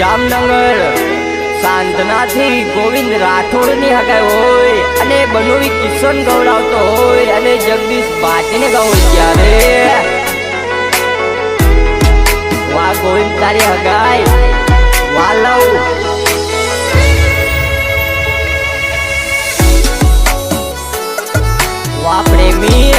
જામનગર શાંતનાથી ગોવિંદ રાઠોડની હગાઈ હોય અને બનુવી કિશન ગૌડાવતો હોય અને જગદીશ ભાટીને ગૌડ ત્યારે. વાહ ગોવિંદ, તારી હગાઈ. વાલવ વાહ પ્રેમી.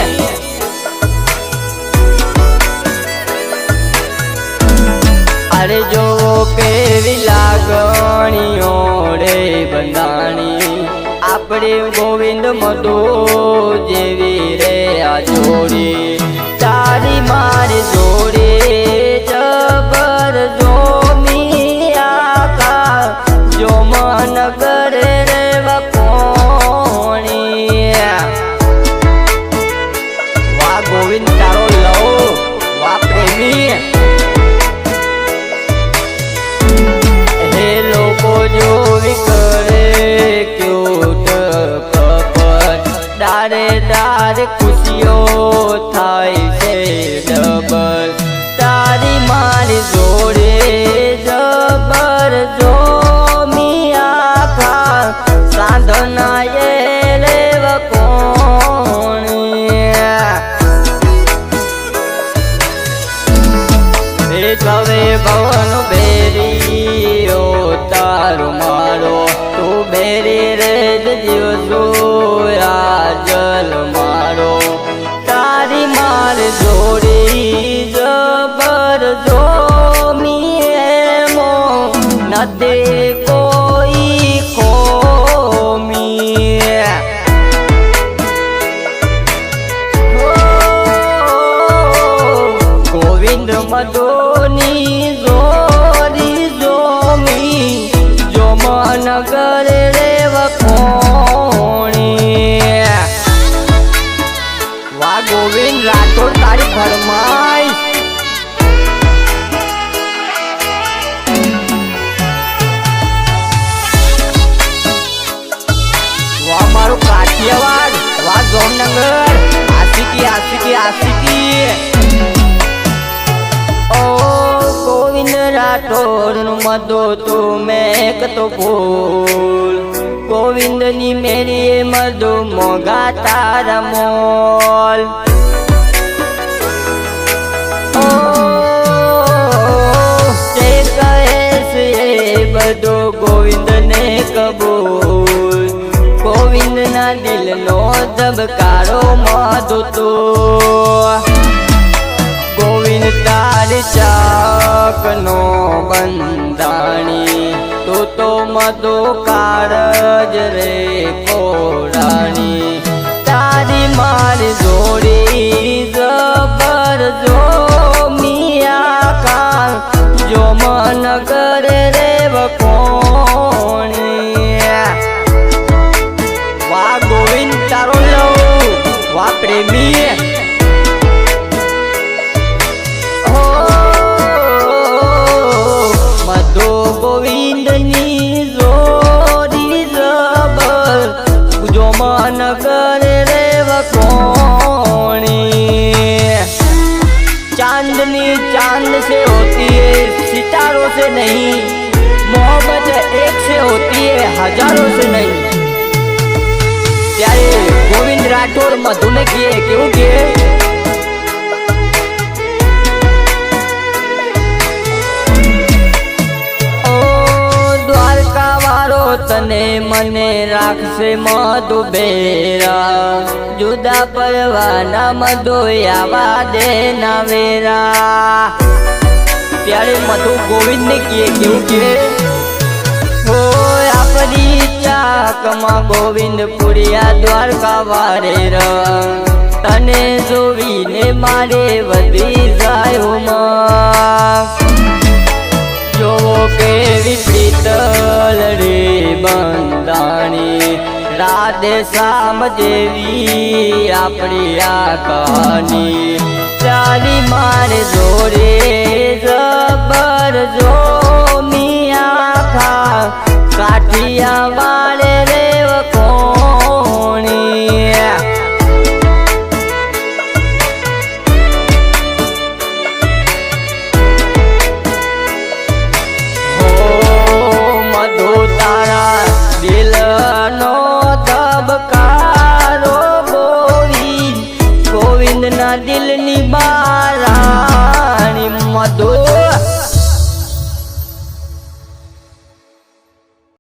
અરે જો કેવી લાગણીઓ રે બંધાણી. આપણે ગોવિંદ મધુ જેવી તું બેરી રે જીવજો આજલ મારો તારી માર જોડી જબર જો મીએમો નથી કોઈ કોમી ગોવિંદ મધોની આશિકી ઓ ગોવિંદ રાઠોડનું મધો તું મેં તો ભૂલ ગોવિંદની મેરી મધુ મોગા તારા મોલ બધો ગોવિંદ ને કબૂલ. ના દિલ નો ધબકારો મધુ તો. ગોવિંદ તાર ચાક નો બંધાણી, તું તો મધુ કારજ રે કોરાણી પ્રેમી હો મધો ગોવિંદની જોડી જબર. જો મન કરે રે વકોણી રાઠોડ કે કેવું કે તને મને રાખશે મધુ બેરા. જુદા પરવાના મધુ આવા દે ના વેરા ત્યારે મધુ ગોવિંદ ને કહે, કેવું કે આપણી ચાકમાં ગોવિંદ પુરિયા દ્વારકા વારે રંગ તને જોવીને મારે વધી જાય જોવો કે પ્રીતલ રે બંધાણી. રાધે શ્યામ દેવી આપણી આ કહાની ચાલી મારે જોડે જબર જો મિયા ખા કાઠિયા